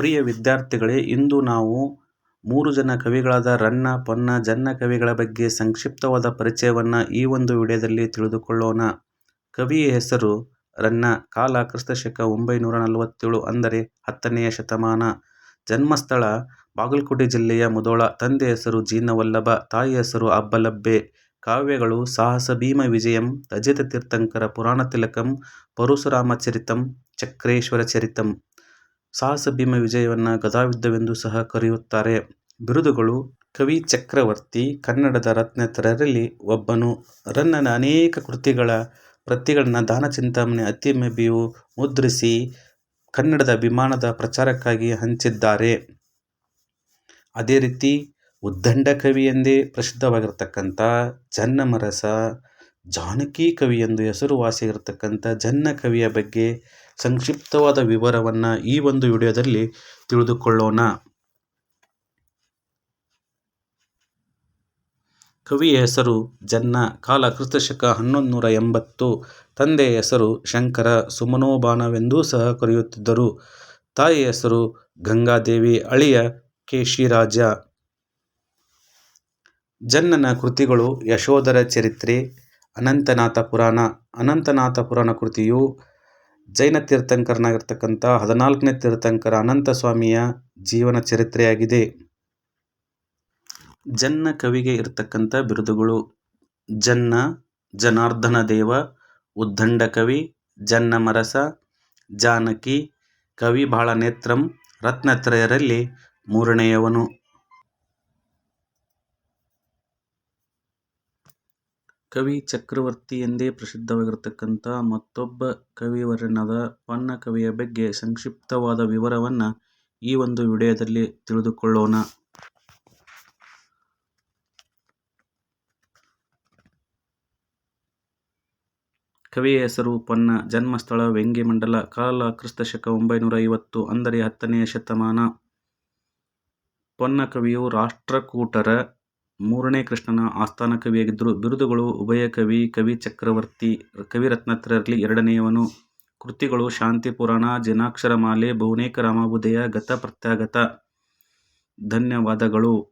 ಪ್ರಿಯ ವಿದ್ಯಾರ್ಥಿಗಳೇ, ಇಂದು ನಾವು ಮೂರು ಜನ ಕವಿಗಳಾದ ರನ್ನ, ಪೊನ್ನ, ಜನ್ನ ಕವಿಗಳ ಬಗ್ಗೆ ಸಂಕ್ಷಿಪ್ತವಾದ ಪರಿಚಯವನ್ನು ಈ ಒಂದು ವಿಡಿಯೋದಲ್ಲಿ ತಿಳಿದುಕೊಳ್ಳೋಣ. ಕವಿಯ ಹೆಸರು ರನ್ನ. ಕಾಲ ಕ್ರಿಸ್ತಶಕ ಒಂಬೈನೂರ ನಲವತ್ತೇಳು ಅಂದರೆ ಹತ್ತನೆಯ ಶತಮಾನ. ಜನ್ಮಸ್ಥಳ ಬಾಗಲಕೋಟೆ ಜಿಲ್ಲೆಯ ಮುದೋಳ. ತಂದೆ ಹೆಸರು ಜೀನವಲ್ಲಭ, ತಾಯಿ ಹೆಸರು ಅಬ್ಬಲಬ್ಬೆ. ಕಾವ್ಯಗಳು ಸಾಹಸ ಭೀಮ ವಿಜಯಂ ತಜಿತ ತೀರ್ಥಂಕರ ಪುರಾಣ ತಿಲಕಂ, ಪರಶುರಾಮ ಚರಿತಂ, ಚಕ್ರೇಶ್ವರ ಚರಿತಂ. ಸಾಹಸ ಭೀಮ ವಿಜಯವನ್ನು ಗದಾಯುದ್ಧವೆಂದು ಸಹ ಕರೆಯುತ್ತಾರೆ. ಬಿರುದುಗಳು ಕವಿ ಚಕ್ರವರ್ತಿ ಕನ್ನಡದ ರತ್ನತ್ರರಲ್ಲಿ ಒಬ್ಬನು. ರನ್ನನ ಅನೇಕ ಕೃತಿಗಳ ಪ್ರತಿಗಳನ್ನು ದಾನ ಚಿಂತಾಮಣಿ ಅತ್ತಿಮಬ್ಬೆಯು ಮುದ್ರಿಸಿ ಕನ್ನಡದ ಅಭಿಮಾನದ ಪ್ರಚಾರಕ್ಕಾಗಿ ಹಂಚಿದ್ದಾರೆ. ಅದೇ ರೀತಿ ಉದ್ದಂಡ ಕವಿ ಎಂದೇ ಪ್ರಸಿದ್ಧವಾಗಿರ್ತಕ್ಕಂಥ ಜನ್ನಮರಸ, ಜಾನಕಿ ಕವಿ ಎಂದು ಹೆಸರುವಾಸಿಯಾಗಿರ್ತಕ್ಕಂಥ ಜನ್ನ ಕವಿಯ ಬಗ್ಗೆ ಸಂಕ್ಷಿಪ್ತವಾದ ವಿವರವನ್ನು ಈ ಒಂದು ವಿಡಿಯೋದಲ್ಲಿ ತಿಳಿದುಕೊಳ್ಳೋಣ. ಕವಿಯ ಹೆಸರು ಜನ್ನ, ಕಾಲ ಕ್ರಿಸ್ತಶಕ ಹನ್ನೊಂದು ನೂರ ಎಂಬತ್ತು ತಂದೆಯ ಹೆಸರು ಶಂಕರ, ಸುಮನೋಬಾನವೆಂದೂ ಸಹ ಕರೆಯುತ್ತಿದ್ದರು. ತಾಯಿಯ ಹೆಸರು ಗಂಗಾದೇವಿ, ಅಳಿಯ ಕೇಶಿರಾಜ ಜನ್ನನ ಕೃತಿಗಳು ಯಶೋಧರ ಚರಿತ್ರೆ, ಅನಂತನಾಥ ಪುರಾಣ ಅನಂತನಾಥ ಪುರಾಣ ಕೃತಿಯು ಜೈನ ತೀರ್ಥಂಕರನಾಗಿರ್ತಕ್ಕಂಥ ಹದಿನಾಲ್ಕನೇ ತೀರ್ಥಂಕರ ಅನಂತ ಸ್ವಾಮಿಯ ಜೀವನ ಚರಿತ್ರೆಯಾಗಿದೆ. ಜನ್ನ ಕವಿಗೆ ಇರತಕ್ಕಂಥ ಬಿರುದುಗಳು ಜನ್ನ, ಜನಾರ್ದನ ದೇವ, ಉದ್ದಂಡ ಕವಿ ಜನ್ನಮರಸ ಜಾನಕಿ, ಕವಿ ಬಾಳ ನೇತ್ರಂ ರತ್ನತ್ರಯರಲ್ಲಿ ಮೂರನೆಯವನು. ಕವಿ ಚಕ್ರವರ್ತಿ ಎಂದೇ ಪ್ರಸಿದ್ಧವಾಗಿರತಕ್ಕಂಥ ಮತ್ತೊಬ್ಬ ಕವಿವರ್ಯನಾದ ಪನ್ನ ಕವಿಯ ಬಗ್ಗೆ ಸಂಕ್ಷಿಪ್ತವಾದ ವಿವರವನ್ನು ಈ ಒಂದು ವಿಡಿಯೋದಲ್ಲಿ ತಿಳಿದುಕೊಳ್ಳೋಣ. ಕವಿಯ ಹೆಸರು ಪನ್ನ. ಜನ್ಮಸ್ಥಳ ವೆಂಗಿಮಂಡಲ ಕಾಲ ಕ್ರಿಸ್ತಶಕ ಒಂಬೈನೂರ ಐವತ್ತು ಅಂದರೆ ಹತ್ತನೆಯ ಶತಮಾನ. ಪೊನ್ನ ಕವಿಯು ರಾಷ್ಟ್ರಕೂಟರ ಮೂರನೇ ಕೃಷ್ಣನ ಆಸ್ಥಾನ ಕವಿಯಾಗಿದ್ದರು ಬಿರುದುಗಳು ಉಭಯ ಕವಿ ಕವಿ ಚಕ್ರವರ್ತಿ ಕವಿರತ್ನತ್ರರಲ್ಲಿ ಎರಡನೆಯವನು. ಕೃತಿಗಳು ಶಾಂತಿ ಪುರಾಣ ಜಿನಾಕ್ಷರಮಾಲೆ ರಾಮಬುದಯ ಗತ ಪ್ರತ್ಯಾಗತ ಧನ್ಯವಾದಗಳು.